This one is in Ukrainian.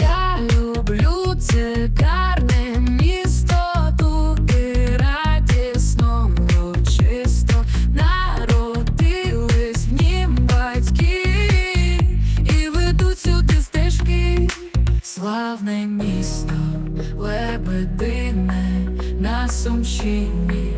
Я люблю це місто, туди радісно, чисто. Народились в батьки. І ведуть сюди стежки, славне місто, лебедине на сумщині.